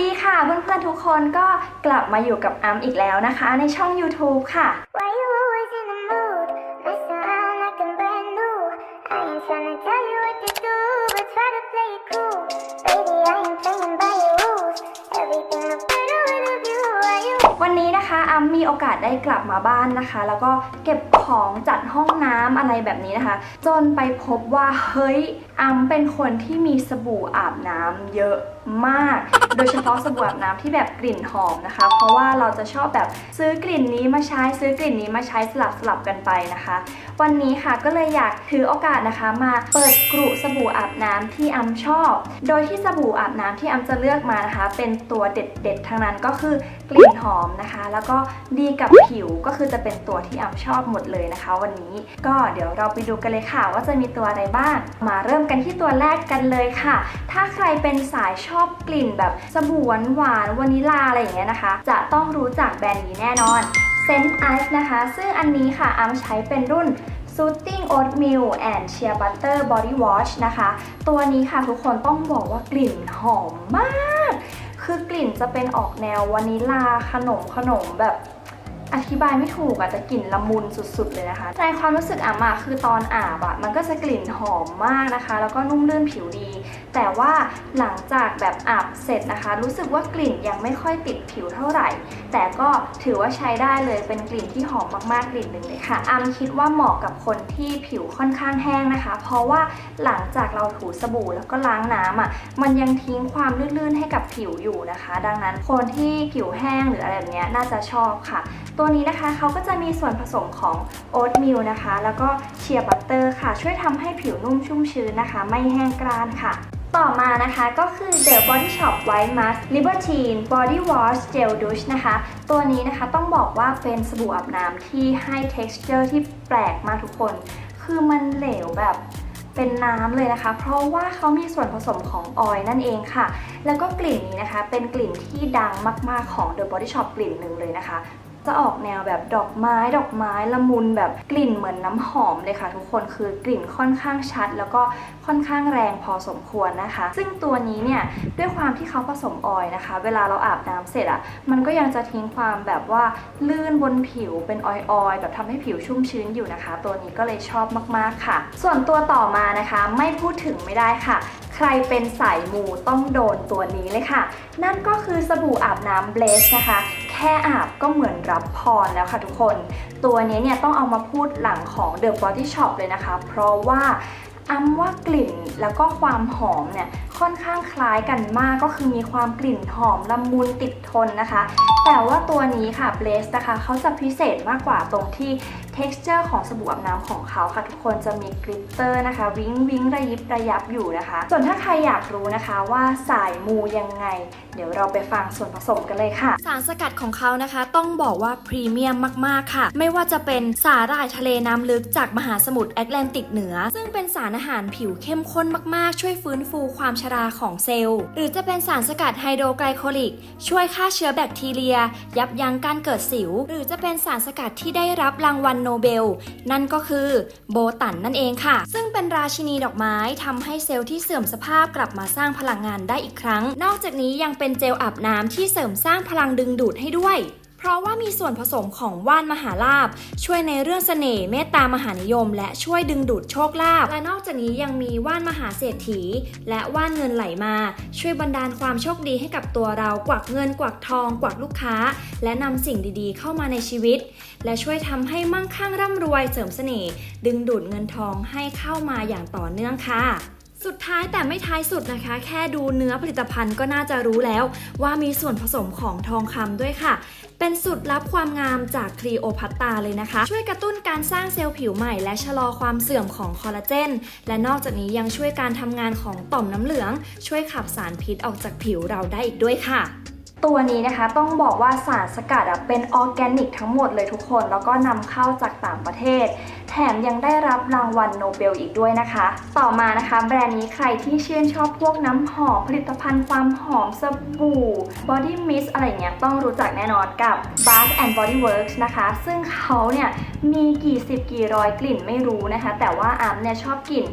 ดีค่ะเพื่อนๆทุกคนก็กลับมาอยู่กับอัมอีกแล้วนะคะ ในช่อง YouTube ค่ะ Why you always in the mood? Mess around like I'm brand new. I ain't tryna tell you what to do, but try to play it cool. Baby, I ain't playing by your rules. Everything look better with a view. Why you วันนี้นะคะอัมมีโอกาสได้กลับมาบ้านนะคะ แล้วก็เก็บของจัดห้องน้ำอะไรแบบนี้นะคะ จนไปพบว่าเฮ้ยอัมเป็นคนที่มีสบู่อาบน้ำเยอะมาก โดยเฉพาะสบู่อาบน้ำที่แบบกลิ่นหอมนะคะ เพราะว่าเราจะชอบแบบซื้อกลิ่นนี้มาใช้ซื้อกลิ่นนี้มาใช้สลับสลับกันไปนะคะ วันนี้ค่ะก็เลยอยากถือโอกาสนะคะมาเปิดกรุสบู่อาบน้ำที่อัมชอบ โดยที่สบู่อาบน้ำที่อัมจะเลือกมานะคะ เป็นตัวเด็ดๆทั้งนั้นก็คือกลิ่นหอมนะคะ แล้วก็ดีกับผิวก็คือจะเป็นตัวที่อัมชอบหมดเลยนะคะ วันนี้ก็เดี๋ยวเราไปดูกันเลยค่ะ ว่าจะมีตัวอะไรบ้าง มาเริ่มกันที่ตัวแรกกันเลยค่ะ ถ้าใครเป็นสายชอบกลิ่นแบบสบู่หวานๆวานิลลาอะไรอย่างเงี้ยนะคะ จะต้องรู้จักแบรนด์นี้แน่นอนเซนต์ไอซ์นะคะ ซึ่งอันนี้ค่ะอัมใช้เป็นรุ่น Soothing Oatmeal and Shea Butter Body Wash นะคะ ตัวนี้ค่ะทุกคนต้องบอกว่ากลิ่นหอมมาก คือกลิ่นจะเป็นออกแนววานิลาขนมขนมแบบ อธิบายไม่ถูกอะจะกลิ่นละมุนสุดๆเลยนะคะในความรู้สึกอะมาคือตอนอาบอะมันก็จะกลิ่นหอมมากนะคะ แล้วก็นุ่มลื่นผิวดี แต่ว่าหลังจากแบบอาบเสร็จนะคะ รู้สึกว่ากลิ่นยังไม่ค่อยติดผิวเท่าไหร่ แต่ก็ถือว่าใช้ได้เลยเป็นกลิ่นที่หอมมากๆกลิ่นหนึ่งเลยค่ะอัมคิดว่าเหมาะกับคนที่ผิวค่อนข้างแห้งนะคะ เพราะว่าหลังจากเราถูสบู่แล้วก็ล้างน้ำอะมันยังทิ้งความลื่นๆให้กับผิวอยู่นะคะ ดังนั้นคนที่ผิวแห้งหรืออะไรแบบเนี้ยน่าจะชอบค่ะตััวนี้นะคะเขาก็จะมีส่วนผสมของโอ๊ตมิลนะคะ แล้วก็เชียร์บัตเตอร์ค่ะ ช่วยทำให้ผิวนุ่มชุ่มชื้นนะคะ ไม่แห้งกร้านค่ะต่อมานะคะก็คือ The Body Shop White Mask Libertine Body Wash Gel Douche นะคะ ตัวนี้นะคะต้องบอกว่าเป็นสบู่อาบน้ำที่ให้ texture ที่แปลกมากทุกคน คือมันเหลวแบบเป็นน้ำเลยนะคะ เพราะว่าเขามีส่วนผสมของออยล์นั่นเองค่ะ แล้วก็กลิ่นนี้นะคะ เป็นกลิ่นที่ดังมากๆของ The Body Shop กลิ่นหนึ่งเลยนะคะ จะออกแนวแบบดอกไม้ ดอกไม้ละมุนแบบกลิ่นเหมือนน้ำหอมเลยค่ะ ทุกคนคือกลิ่นค่อนข้างชัด แล้วก็ค่อนข้างแรงพอสมควรนะคะ ซึ่งตัวนี้เนี่ยด้วยความที่เขาผสมออยนะคะ เวลาเราอาบน้ำเสร็จอะ่ะมันก็ยังจะทิ้งความแบบว่าลื่นบนผิวเป็นออยล์ๆแบบทำให้ผิวชุ่มชื้นอยู่นะคะ ตัวนี้ก็เลยชอบมากๆค่ะ ส่วนตัวต่อมานะคะ ไม่พูดถึงไม่ได้ค่ะใครเป็นสายมูต้องโดนตัวนี้เลยค่ะ นั่นก็คือสบู่อาบน้ำเบลสนะคะ ค่อาบก็เหมือนรับพรแล้วค่ะทุกคน ตัวนี้เนี่ยต้องเอามาพูดหลังของ The Body Shop เลยนะคะ เพราะว่าอ้ำว่ากลิ่นแล้วก็ความหอมเนี่ยค่อนข้างคล้ายกันมากก็คือมีความกลิ่นหอมละมุนติดทนนะคะ แต่ว่าตัวนี้ค่ะ Blaze นะคะเขาจะพิเศษมากกว่าตรงที่ texture ของสบู่อาบน้ำของเขาค่ะ ทุกคนจะมีกลิตเตอร์นะคะ วิงวิงระยิบระยับอยู่นะคะ ส่วนถ้าใครอยากรู้นะคะว่าสายมูยังไง เดี๋ยวเราไปฟังส่วนผสมกันเลยค่ะ สารสกัดของเขานะคะ ต้องบอกว่าพรีเมียมมากๆค่ะ ไม่ว่าจะเป็นสาหร่ายทะเลน้ำลึกจากมหาสมุทรแอตแลนติกเหนือ ซึ่งเป็นสารอาหารผิวเข้มข้นมากๆ ช่วยฟื้นฟูความชราของเซลล์ หรือจะเป็นสารสกัดไฮโดรไกลโคลิก ช่วยฆ่าเชื้อแบคทีเรีย ยับยั้งการเกิดสิว หรือจะเป็นสารสกัดที่ได้รับรางวัลโนเบล นั่นก็คือโบตันนั่นเองค่ะ ซึ่งเป็นราชินีดอกไม้ทำให้เซลล์ที่เสื่อมสภาพกลับมาสร้างพลังงานได้อีกครั้ง นอกจากนี้ยังเป็นเจลอาบน้ำที่เสริมสร้างพลังดึงดูดให้ด้วย เพราะว่ามีส่วนผสมของว่านมหาลาบ ช่วยในเรื่องเสน่ห์เมตตามหานิยม และช่วยดึงดูดโชคลาภและนอกจากนี้ยังมีว่านมหาเศรษฐี และว่านเงินไหลมา ช่วยบันดาลความโชคดีให้กับตัวเรากวักเงินกวักทอง กวักลูกค้า และนำสิ่งดีๆ เข้ามาในชีวิต และช่วยทำให้มั่งคั่งร่ำรวยเสริมเสน่ห์ดึงดูดเงินทองให้เข้ามาอย่างต่อเนื่องค่ะ สุดท้ายแต่ไม่ท้ายสุดนะคะ แค่ดูเนื้อผลิตภัณฑ์ก็น่าจะรู้แล้ว ว่ามีส่วนผสมของทองคำด้วยค่ะ เป็นสูตรลับความงามจากคลีโอพัตตาเลยนะคะ ช่วยกระตุ้นการสร้างเซลล์ผิวใหม่ และชะลอความเสื่อมของคอลลาเจน และนอกจากนี้ยังช่วยการทำงานของต่อมน้ำเหลือง ช่วยขับสารพิษออกจากผิวเราได้อีกด้วยค่ะตัวนี้นะคะต้องบอกว่าสารสกัดเป็นออร์แกนิกทั้งหมดเลยทุกคน แล้วก็นำเข้าจากต่างประเทศ แแถมยังได้รับรางวัลโนเบลอีกด้วยนะคะ ต่อมานะคะ แบรนด์นี้ใครที่ชื่นชอบพวกน้ำหอม ผลิตภัณฑ์ความหอมสบู่ body mist อะไรเงี้ยต้องรู้จักแน่นอนกับ Bath and Body Works นะคะ ซึ่งเขาเนี่ยมีกี่สิบกี่ร้อยกลิ่นไม่รู้นะคะ แต่ว่าอาร์มเนี่ยชอบกลิ่น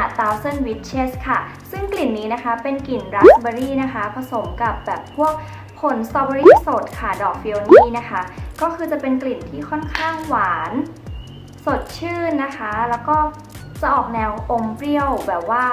A Thousand Witches ค่ะ ซึ่งกลิ่นนี้นะคะเป็นกลิ่นราสเบอรี่นะคะ ผสมกับแบบพวกผลสตรอเบอรี่สดค่ะ ดอกฟิโอนี่นะคะ ก็คือจะเป็นกลิ่นที่ค่อนข้างหวาน สดชื่นนะคะ แล้วก็จะออกแนวอมเปรี้ยวแบบว่า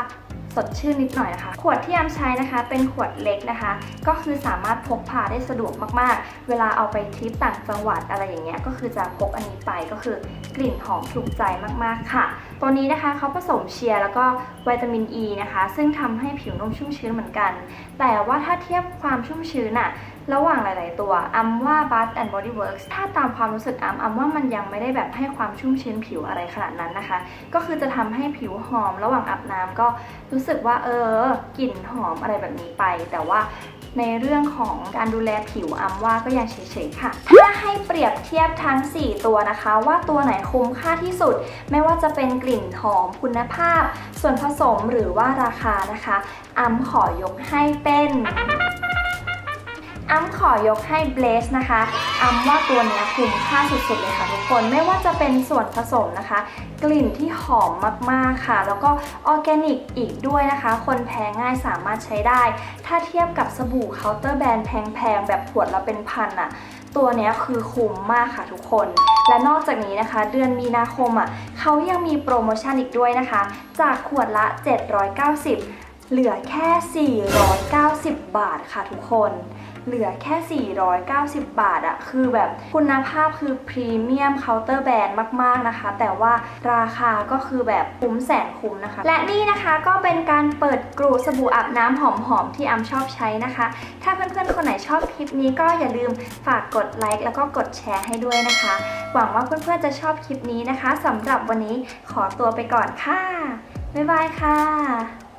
สดชื่นนิดหน่อยนะคะ ขวดที่ยามใช้นะคะ เป็นขวดเล็กนะคะ ก็คือสามารถพกพาได้สะดวกมากๆ เวลาเอาไปทริปต่างจังหวัดอะไรอย่างเงี้ยก็คือจะพกอันนี้ไปก็คือกลิ่นหอมถูกใจมากๆค่ะ ตัวนี้นะคะเขาผสมเชียร์แล้วก็วิตามินอ e ีนะคะ ซึ่งทำให้ผิวนุ่มชุ่มชื้นเหมือนกัน แต่ว่าถ้าเทียบความชุ่มชื้นอะระหว่างหลาย ๆ ตัวอัมว่า Bath and Body Works ถ้าตามความรู้สึกอัมอัมว่ามันยังไม่ได้แบบให้ความชุ่มชื้นผิวอะไรขนาดนั้นนะคะ ก็คือจะทำให้ผิวหอมระหว่างอาบน้ำก็รูู้้สึกว่าเออกลิ่นหอมอะไรแบบนี้ไป แต่ว่าในเรื่องของการดูแลผิวอัมว่าก็ยังเฉยๆค่ะ ถ้าให้เปรียบเทียบทั้ง 4 ตัวนะคะ ว่าตัวไหนคุ้มค่าที่สุด ไม่ว่าจะเป็นกลิ่นหอมคุณภาพ ส่วนผสมหรือว่าราคานะคะอัมขอยกให้เป็น อัมขอยกให้เบลสนะคะอัมว่าตัวนี้คุ้มค่าสุดๆเลยค่ะทุกคนไม่ว่าจะเป็นส่วนผสมนะคะ กลิ่นที่หอมมากๆค่ะ แล้วก็ออร์แกนิกอีกด้วยนะคะ คนแพ้ง่ายสามารถใช้ได้ ถ้าเทียบกับสบู่เคาน์เตอร์แบรนด์แพงๆ แบบขวดละเป็นพันอะตัวนี้คือคุ้มมากค่ะทุกคน และนอกจากนี้นะคะ เดือนมีนาคมอะเขายังมีโปรโมชั่นอีกด้วยนะคะ จากขวดละ 790 เหลือแค่ 490 บาทค่ะทุกคน เหลือแค่ 490 บาทอะคือแบบคุณภาพคือพรีเมียมเคาน์เตอร์แบรนด์มาก ๆ นะคะ แต่ว่าราคาก็คือแบบคุ้มแสนคุ้มนะคะ และนี่นะคะก็เป็นการเปิดกรูสบู่อาบน้ำหอม ๆ ที่อัมชอบใช้นะคะ ถ้าเพื่อน ๆ คนไหนชอบคลิปนี้ก็อย่าลืมฝากกดไลค์แล้วก็กดแชร์ให้ด้วยนะคะ หวังว่าเพื่อน ๆ จะชอบคลิปนี้นะคะสำหรับวันนี้ขอตัวไปก่อนค่ะบ๊ายบายค่ะ